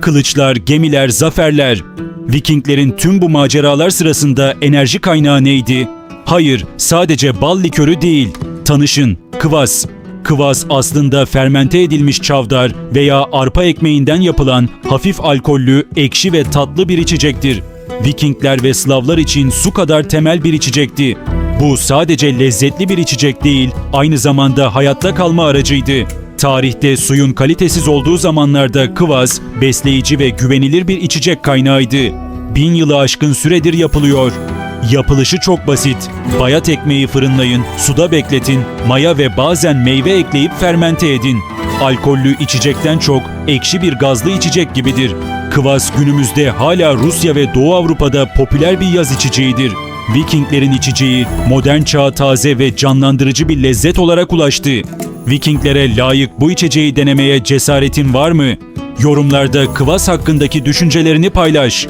Kılıçlar, gemiler, zaferler. Vikinglerin tüm bu maceralar sırasında enerji kaynağı neydi? Hayır, sadece bal likörü değil. Tanışın, kıvas. Kıvas aslında fermente edilmiş çavdar veya arpa ekmeğinden yapılan hafif alkollü, ekşi ve tatlı bir içecektir. Vikingler ve Slavlar için su kadar temel bir içecekti. Bu sadece lezzetli bir içecek değil, aynı zamanda hayatta kalma aracıydı. Tarihte suyun kalitesiz olduğu zamanlarda kıvas, besleyici ve güvenilir bir içecek kaynağıydı. Bin yılı aşkın süredir yapılıyor. Yapılışı çok basit. Bayat ekmeği fırınlayın, suda bekletin, maya ve bazen meyve ekleyip fermente edin. Alkollü içecekten çok ekşi bir gazlı içecek gibidir. Kıvas günümüzde hala Rusya ve Doğu Avrupa'da popüler bir yaz içeceğidir. Vikinglerin içeceği modern çağa taze ve canlandırıcı bir lezzet olarak ulaştı. Vikinglere layık bu içeceği denemeye cesaretin var mı? Yorumlarda Kıvas hakkındaki düşüncelerini paylaş.